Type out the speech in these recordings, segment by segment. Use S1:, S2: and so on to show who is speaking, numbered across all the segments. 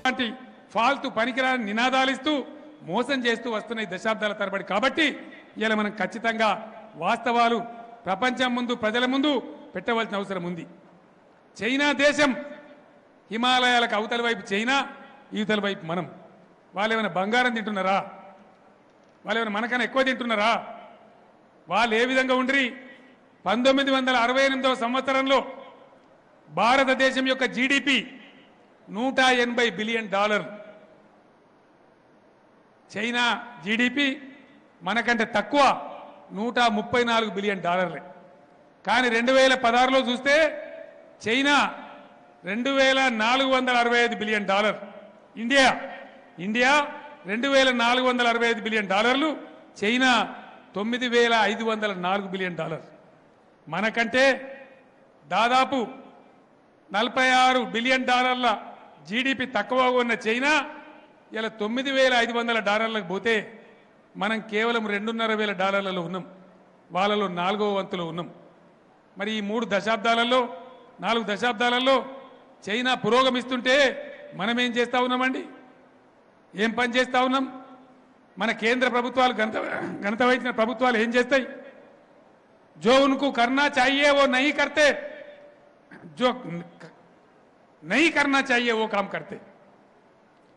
S1: అలాంటి ఫాల్తు పనికిరాని నినాదాలిస్తూ మోసం చేస్తూ వస్తున్నాయి దశాబ్దాల తరబడి కాబట్టి ఇలా మనం ఖచ్చితంగా వాస్తవాలు ప్రపంచం ముందు ప్రజల ముందు పెట్టవలసిన అవసరం ఉంది. చైనా దేశం హిమాలయాలకు అవతల వైపు చైనా ఈతల వైపు మనం. వాళ్ళు ఏమైనా బంగారం తింటున్నారా? వాళ్ళు ఏమైనా మనకన్నా ఎక్కువ తింటున్నారా? వాళ్ళు ఏ విధంగా ఉండ్రి? పంతొమ్మిది వందల అరవై ఎనిమిదవ సంవత్సరంలో భారతదేశం యొక్క జీడిపి నూట ఎనభై బిలియన్ డాలర్. చైనా జీడిపి మనకంటే తక్కువ నూట ముప్పై నాలుగు బిలియన్ డాలర్లే. కానీ రెండు వేల పదహారులో చూస్తే చైనా రెండు వేల నాలుగు వందల అరవై ఐదు బిలియన్ డాలర్. ఇండియా ఇండియా రెండు వేల నాలుగు వందల అరవై ఐదు బిలియన్ డాలర్లు చైనా తొమ్మిది వేల ఐదు వందల నాలుగు బిలియన్ డాలర్. మనకంటే దాదాపు నలభై ఆరు బిలియన్ డాలర్ల జీడిపి తక్కువ ఉన్న చైనా ఇలా తొమ్మిది వేల ఐదు వందల డాలర్లకు పోతే మనం కేవలం రెండున్నర వేల డాలర్లలో ఉన్నాం. వాళ్ళలో నాలుగవ వంతులో ఉన్నాం. మరి ఈ మూడు దశాబ్దాలలో నాలుగు దశాబ్దాలలో చైనా పురోగమిస్తుంటే మనం ఏం చేస్తా ఉన్నామండి? ఏం పని చేస్తా ఉన్నాం? మన కేంద్ర ప్రభుత్వాలు గణత గణత ప్రభుత్వాలు ఏం చేస్తాయి? जो उनको करना चाहिए वो नहीं करते जो नहीं करना चाहिए वो काम करते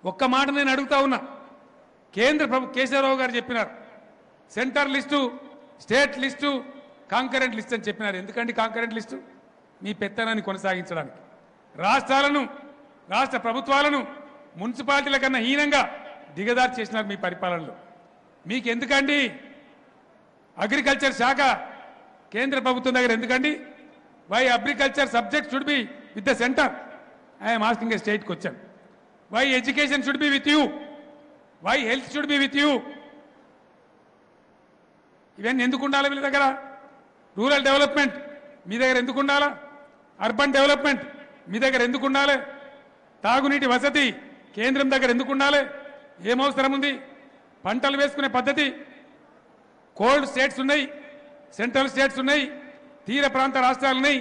S1: ఒక్క మాట నేను అడుగుతా ఉన్నా కేంద్ర ప్రభు కేశవరావు గారు చెప్పినారు centre list state list concurrent list అని చెప్పినారు ఎందుకండి కాంకరెంట్ లిస్టు మీ పెత్తనాన్ని కొనసాగించడానికి రాష్ట్రాలను రాష్ట్ర ప్రభుత్వాలను మున్సిపాలిటీల కన్నా హీనంగా దిగదారి చేసినారు మీ పరిపాలనలో మీకు ఎందుకండి అగ్రికల్చర్ శాఖ కేంద్ర ప్రభుత్వం దగ్గర ఎందుకండి? Why agriculture subject should be with the centre I'm asking a state question why education should be with you why health should be with you ఇవన్నీ ఎందుకు ఉండాలి వీళ్ళ దగ్గర? రూరల్ డెవలప్మెంట్ మీ దగ్గర ఎందుకు ఉండాలా? అర్బన్ డెవలప్మెంట్ మీ దగ్గర ఎందుకు ఉండాలి? తాగునీటి వసతి కేంద్రం దగ్గర ఎందుకు ఉండాలి? ఏం అవసరం ఉంది? పంటలు వేసుకునే పద్ధతి? కోల్డ్ స్టేట్స్ ఉన్నాయి. సెంట్రల్ స్టేట్స్ ఉన్నాయి తీర ప్రాంత రాష్ట్రాలు ఉన్నాయి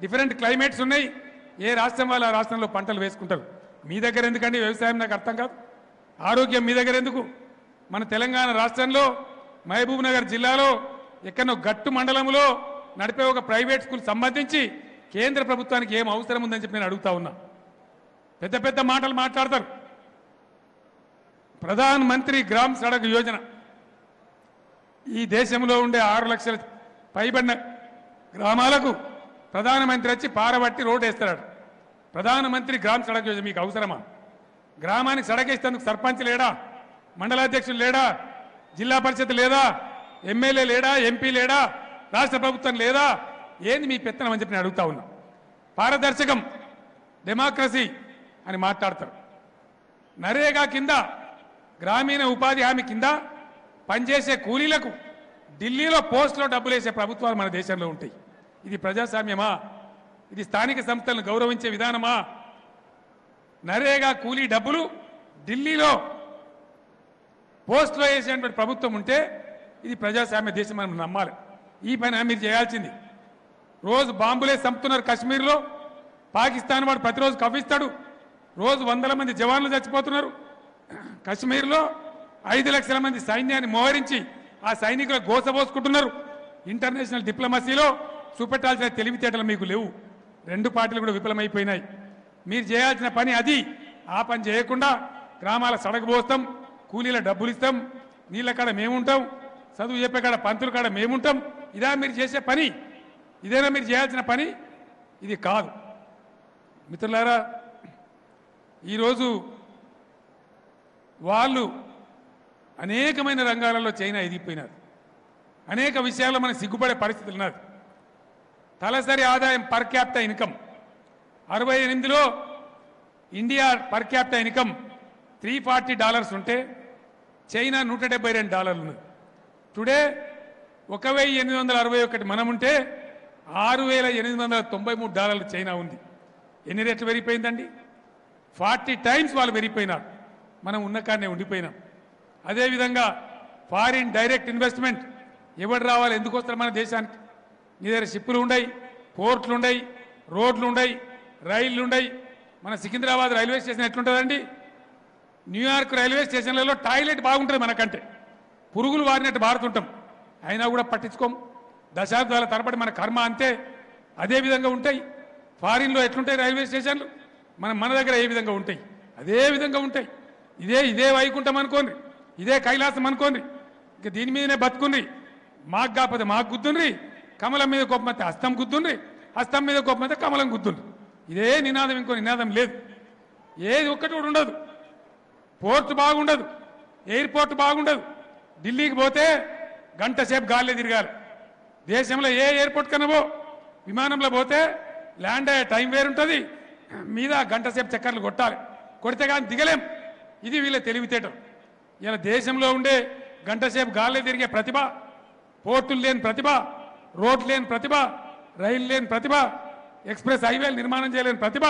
S1: డిఫరెంట్ క్లైమేట్స్ ఉన్నాయి. ఏ రాష్ట్రం వాళ్ళు ఆ రాష్ట్రంలో పంటలు వేసుకుంటారు? మీ దగ్గర ఎందుకండి వ్యవసాయం? నాకు అర్థం కాదు. ఆరోగ్యం మీ దగ్గర ఎందుకు? మన తెలంగాణ రాష్ట్రంలో మహబూబ్ నగర్ జిల్లాలో ఎక్కడో గట్టు మండలంలో నడిపే ఒక ప్రైవేట్ స్కూల్ సంబంధించి కేంద్ర ప్రభుత్వానికి ఏం అవసరం ఉందని చెప్పి నేను అడుగుతా ఉన్నా. పెద్ద పెద్ద మాటలు మాట్లాడతారు. ప్రధానమంత్రి గ్రామ్ సడక్ యోజన. ఈ దేశంలో ఉండే ఆరు లక్షల పైబడిన గ్రామాలకు ప్రధానమంత్రి వచ్చి పారబట్టి రోడ్డు వేస్తాడు ప్రధానమంత్రి గ్రామ సడక్ యోజన మీకు అవసరమా? గ్రామానికి సడకేసేందుకు సర్పంచ్ లేడా? మండలాధ్యక్షులు లేడా? జిల్లా పరిషత్ లేదా? ఎమ్మెల్యే లేడా? ఎంపీ లేడా? రాష్ట్ర ప్రభుత్వం లేదా? ఏంది మీ పెత్తనం అని చెప్పి నేను అడుగుతా ఉన్నా. పారదర్శకం డెమోక్రసీ అని మాట్లాడతారు. నరేగా కింద గ్రామీణ ఉపాధి హామీ కింద పనిచేసే కూలీలకు ఢిల్లీలో పోస్టులో డబ్బులు వేసే ప్రభుత్వాలు మన దేశంలో ఉంటాయి. ఇది ప్రజాస్వామ్యమా? ఇది స్థానిక సంస్థలను గౌరవించే విధానమా? నరేగా కూలీ డబ్బులు ఢిల్లీలో పోస్టులో వేసేటువంటి ప్రభుత్వం ఉంటే ఇది ప్రజాస్వామ్య దేశం మనం నమ్మాలి. ఈ పని మీరు చేయాల్సింది. రోజు బాంబులే చంపుతున్నారు కాశ్మీర్లో. పాకిస్తాన్ వాడు ప్రతిరోజు కవ్విస్తాడు. రోజు వందల మంది జవాన్లు చచ్చిపోతున్నారు. కశ్మీర్లో ఐదు లక్షల మంది సైన్యాన్ని మోహరించి ఆ సైనికులు గోసబోసుకుంటున్నారు ఇంటర్నేషనల్ డిప్లొమసీలో చూపెట్టాల్సిన తెలివితేటలు మీకు లేవు. రెండు పార్టీలు కూడా విఫలమైపోయినాయి. మీరు చేయాల్సిన పని అది. ఆ పని చేయకుండా గ్రామాల సడగబోస్తాం కూలీల డబ్బులు ఇస్తాం నీళ్ళ కాడ మేముంటాం చదువు చెప్పే కాడ పంతుల కాడ మేముంటాం. ఇదా మీరు చేసే పని. ఇదేనా మీరు చేయాల్సిన పని? ఇది కాదు. మిత్రులారా ఈరోజు వాళ్ళు అనేకమైన రంగాలలో చైనా ఎదిగిపోయినారు. అనేక విషయాల్లో మనకు సిగ్గుపడే పరిస్థితులు ఉన్నది. తలసరి ఆదాయం పర్ క్యాప్ట ఇన్కమ్ అరవై ఎనిమిదిలో India per capita income three forty dollars ఉంటే చైనా నూట డెబ్బై రెండు డాలర్లు ఉన్నది. టుడే ఒక వెయ్యి ఎనిమిది వందల అరవై ఒకటి మనం ఉంటే ఆరు వేల ఎనిమిది వందల తొంభై మూడు డాలర్లు చైనా ఉంది. ఎన్ని రేట్లు పెరిగిపోయిందండి? ఫార్టీ టైమ్స్ వాళ్ళు పెరిగిపోయినారు. మనం ఉన్న కాడనే ఉండిపోయినాం. అదేవిధంగా ఫారిన్ డైరెక్ట్ ఇన్వెస్ట్మెంట్ ఎవరు రావాలి ఎందుకు వస్తారు మన దేశానికి? నీ దగ్గర షిప్పులు ఉన్నాయి పోర్ట్లు ఉన్నాయి రోడ్లు ఉన్నాయి రైళ్ళు ఉన్నాయి మన సికింద్రాబాద్ రైల్వే స్టేషన్ ఎట్లుంటుందండి? న్యూయార్క్ రైల్వే స్టేషన్లలో టాయిలెట్ బాగుంటుంది మనకంటే. పురుగులు వారినట్టు బారుతుంటాం అయినా కూడా పట్టించుకోం దశాబ్దాల తరబడి మన కర్మ అంతే. అదే విధంగా ఉంటాయి. ఫారిన్లో ఎట్లుంటాయి రైల్వే స్టేషన్లు? మన మన దగ్గర ఏ విధంగా ఉంటాయి? అదే విధంగా ఉంటాయి. ఇదే ఇదే వైకుంఠం అనుకోండి. ఇదే కైలాసం అనుకోండి. ఇక దీని మీదనే బతుకుండ్రి మాకు కాకపోతే మాకు గుద్దుండ్రి. కమలం మీద కోపమైతే హస్తం గుద్దుండ్రి. హస్తం మీద కోపమైతే కమలం గుద్దుండ్రి. ఇదే నినాదం ఇంకో నినాదం లేదు. ఏది ఒక్కటి కూడా ఉండదు. పోర్ట్ బాగుండదు. ఎయిర్పోర్ట్ బాగుండదు. ఢిల్లీకి పోతే గంట సేపు గాలిలో తిరగాలి. దేశంలో ఏ ఎయిర్పోర్ట్ కనవో విమానంలో పోతే ల్యాండ్ అయ్యే టైం వేరుంటుంది. మీద గంట సేపు చక్కర్లు కొట్టాలి. కొడితే కానీ దిగలేం. ఇది వీళ్ళ తెలివితేటం. ఇలా దేశంలో ఉండే గంటసేపు గాలి గాలిలో తిరిగే ప్రతిభ పోర్టులు లేని ప్రతిభ రోడ్లు లేని ప్రతిభ రైలు లేని ప్రతిభ ఎక్స్ప్రెస్ హైవేలు నిర్మాణం చేయలేని ప్రతిభ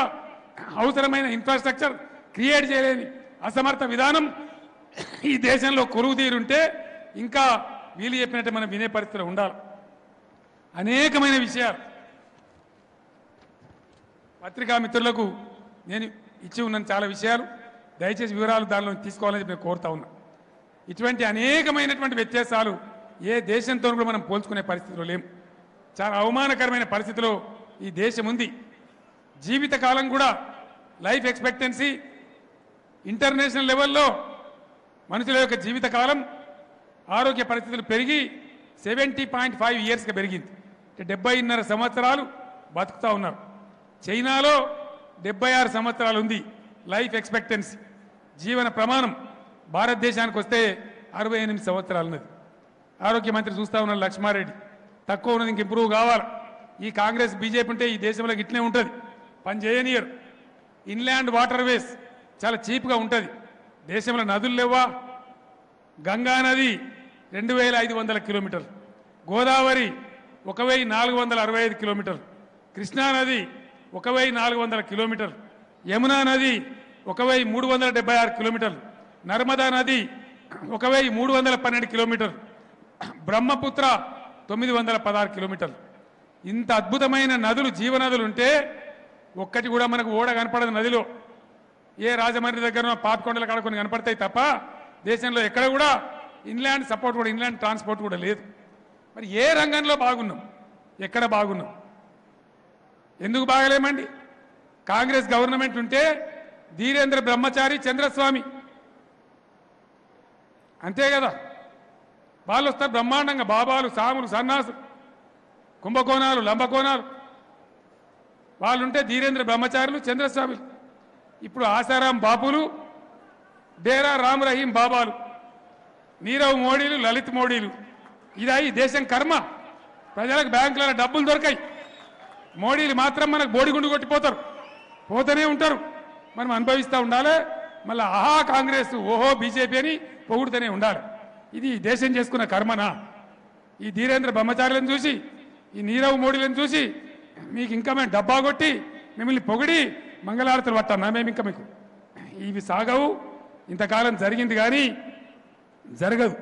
S1: అవసరమైన ఇన్ఫ్రాస్ట్రక్చర్ క్రియేట్ చేయలేని అసమర్థ విధానం ఈ దేశంలో కొరువు తీరుంటే ఇంకా వీలు చెప్పినట్టు మనం వినే పరిస్థితిలో ఉండాలి. అనేకమైన విషయాలు. పత్రికా మిత్రులకు నేను ఇచ్చి ఉన్నాను చాలా విషయాలు. దయచేసి వివరాలు దానిలో తీసుకోవాలని చెప్పి నేను కోరుతా ఉన్నా. ఇటువంటి అనేకమైనటువంటి వ్యత్యాసాలు ఏ దేశంతో కూడా మనం పోల్చుకునే పరిస్థితిలో లేము. చాలా అవమానకరమైన పరిస్థితిలో ఈ దేశం ఉంది. జీవితకాలం కూడా లైఫ్ ఎక్స్పెక్టెన్సీ ఇంటర్నేషనల్ లెవెల్లో మనుషుల యొక్క జీవితకాలం ఆరోగ్య పరిస్థితులు పెరిగి సెవెంటీ పాయింట్ ఫైవ్ ఇయర్స్గా పెరిగింది. అంటే డెబ్బైన్నర సంవత్సరాలు బతుకుతా ఉన్నారు. చైనాలో డెబ్బై ఆరు సంవత్సరాలు ఉంది లైఫ్ ఎక్స్పెక్టెన్సీ. జీవన ప్రమాణం భారతదేశానికి వస్తే అరవై ఎనిమిది సంవత్సరాలు ఉన్నది ఆరోగ్య మంత్రి చూస్తా ఉన్నారు లక్ష్మారెడ్డి. తక్కువ ఉన్నది ఇంక ఇంప్రూవ్ కావాలి. ఈ కాంగ్రెస్ బీజేపీ ఉంటే ఈ దేశంలో ఇట్లే ఉంటుంది. పని చేయనియరు. ఇన్లాండ్ వాటర్ వేస్ చాలా చీప్గా ఉంటుంది. దేశంలో నదులు లేవా గంగా నది రెండు వేల ఐదు వందల కిలోమీటర్లు. గోదావరి ఒక వెయ్యి నాలుగు వందల అరవై ఐదు కిలోమీటర్లు. కృష్ణా నది ఒక వెయ్యి నాలుగు వందల కిలోమీటర్లు. యమునా నది ఒక వెయ్యి మూడు వందల డెబ్బై ఆరు కిలోమీటర్లు. నర్మదా నది ఒక వెయ్యి మూడు వందల పన్నెండు కిలోమీటర్ బ్రహ్మపుత్ర తొమ్మిది వందల పదహారు కిలోమీటర్లు ఇంత అద్భుతమైన నదులు జీవనదులు ఉంటే ఒక్కటి కూడా మనకు ఓడ కనపడదు నదిలో. ఏ రాజమండ్రి దగ్గర పాపికొండల కాడ కొన్ని కనపడతాయి తప్ప దేశంలో ఎక్కడ కూడా ఇన్లాండ్ సపోర్ట్ కూడా ఇన్లాండ్ ట్రాన్స్పోర్ట్ కూడా లేదు. మరి ఏ రంగంలో బాగున్నాం? ఎక్కడ బాగున్నాం? ఎందుకు బాగలేమండి? కాంగ్రెస్ గవర్నమెంట్ ఉంటే ధీరేంద్ర బ్రహ్మచారి చంద్రస్వామి అంతే కదా. వాళ్ళు వస్తారు బ్రహ్మాండంగా. బాబాలు సాములు సన్నాసులు కుంభకోణాలు లంబకోణాలు. వాళ్ళుంటే ధీరేంద్ర బ్రహ్మచారులు చంద్రస్వామి. ఇప్పుడు ఆసారాం బాపులు డేరా రామ్ రహీం బాబాలు నీరవ్ మోడీలు లలిత్ మోడీలు. ఇదాయి దేశం కర్మ. ప్రజలకు బ్యాంకులలో డబ్బులు దొరకాయి. మోడీలు మాత్రం మనకు బోడిగుండు కొట్టిపోతారు. పోతూనే ఉంటారు. మనం అనుభవిస్తూ ఉండాలి. మళ్ళీ ఆహా కాంగ్రెస్ ఓహో బీజేపీ అని పొగుడుతూనే ఉండాలి. ఇది దేశం చేసుకున్న కర్మనా? ఈ ధీరేంద్ర బ్రహ్మచారులను చూసి ఈ నీరవ్ మోడీలను చూసి మీకు ఇంకా మేము డబ్బా కొట్టి మిమ్మల్ని పొగిడి మంగళారతులు పట్టాం మేము ఇంకా మీకు? ఇవి సాగవు. ఇంతకాలం జరిగింది కానీ జరగదు.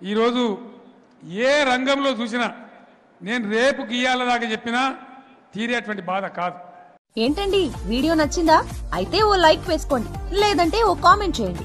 S1: ఈరోజు ఏ రంగంలో చూసినా నేను రేపు గీయాల చెప్పినా తీరేటువంటి బాధ కాదు.
S2: ఏంటండి? వీడియో నచ్చిందా? అయితే ఓ లైక్ వేసుకోండి. లేదంటే ఓ కామెంట్ చేయండి.